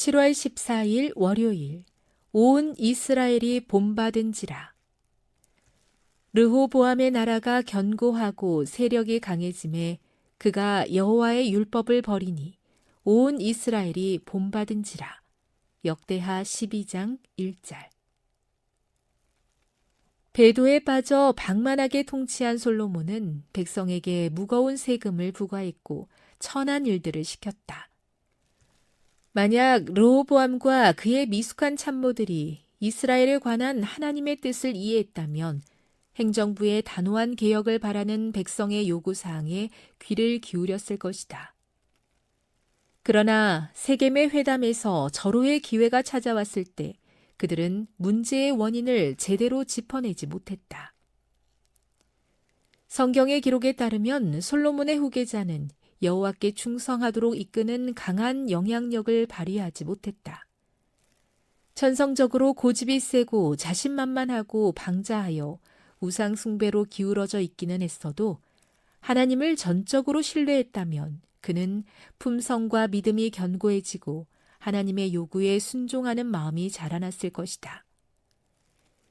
7월 14일 월요일 온 이스라엘이 본받은지라. 르호보암의 나라가 견고하고 세력이 강해짐에 그가 여호와의 율법을 버리니 온 이스라엘이 본받은지라. 역대하 12장 1절. 배도에 빠져 방만하게 통치한 솔로몬은 백성에게 무거운 세금을 부과했고 천한 일들을 시켰다. 만약 르호보암과 그의 미숙한 참모들이 이스라엘에 관한 하나님의 뜻을 이해했다면 행정부의 단호한 개혁을 바라는 백성의 요구 사항에 귀를 기울였을 것이다. 그러나 세겜의 회담에서 절호의 기회가 찾아왔을 때 그들은 문제의 원인을 제대로 짚어내지 못했다. 성경의 기록에 따르면 솔로몬의 후계자는 여호와께 충성하도록 이끄는 강한 영향력을 발휘하지 못했다. 천성적으로 고집이 세고 자신만만하고 방자하여 우상 숭배로 기울어져 있기는 했어도 하나님을 전적으로 신뢰했다면 그는 품성과 믿음이 견고해지고 하나님의 요구에 순종하는 마음이 자라났을 것이다.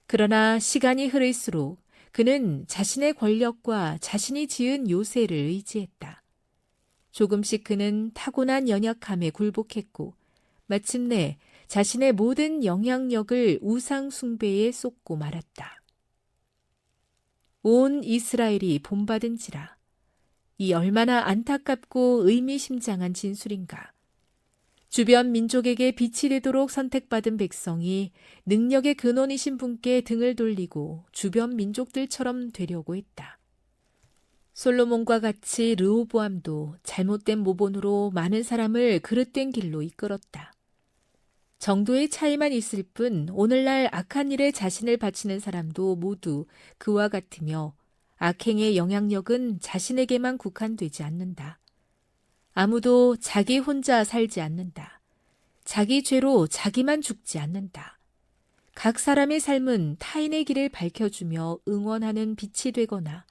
그러나 시간이 흐를수록 그는 자신의 권력과 자신이 지은 요새를 의지했다. 조금씩 그는 타고난 연약함에 굴복했고 마침내 자신의 모든 영향력을 우상 숭배에 쏟고 말았다. 온 이스라엘이 본받은지라. 이 얼마나 안타깝고 의미심장한 진술인가. 주변 민족에게 빛이 되도록 선택받은 백성이 능력의 근원이신 분께 등을 돌리고 주변 민족들처럼 되려고 했다. 솔로몬과 같이 르호보암도 잘못된 모본으로 많은 사람을 그릇된 길로 이끌었다. 정도의 차이만 있을 뿐 오늘날 악한 일에 자신을 바치는 사람도 모두 그와 같으며 악행의 영향력은 자신에게만 국한되지 않는다. 아무도 자기 혼자 살지 않는다. 자기 죄로 자기만 죽지 않는다. 각 사람의 삶은 타인의 길을 밝혀주며 응원하는 빛이 되거나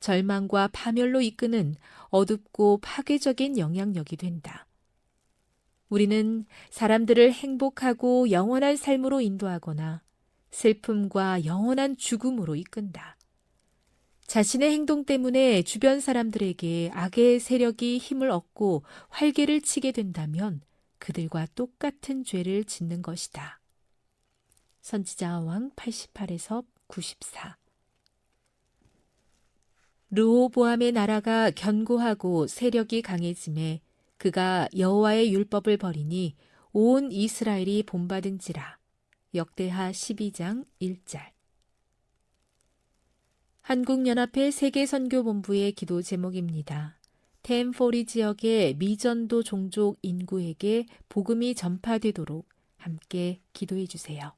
절망과 파멸로 이끄는 어둡고 파괴적인 영향력이 된다. 우리는 사람들을 행복하고 영원한 삶으로 인도하거나 슬픔과 영원한 죽음으로 이끈다. 자신의 행동 때문에 주변 사람들에게 악의 세력이 힘을 얻고 활개를 치게 된다면 그들과 똑같은 죄를 짓는 것이다. 선지자 왕 88에서 94 르호보암의 나라가 견고하고 세력이 강해짐에 그가 여호와의 율법을 버리니 온 이스라엘이 본받은지라. 역대하 12장 1절. 한국연합회 세계선교본부의 기도 제목입니다. 템포리 지역의 미전도 종족 인구에게 복음이 전파되도록 함께 기도해 주세요.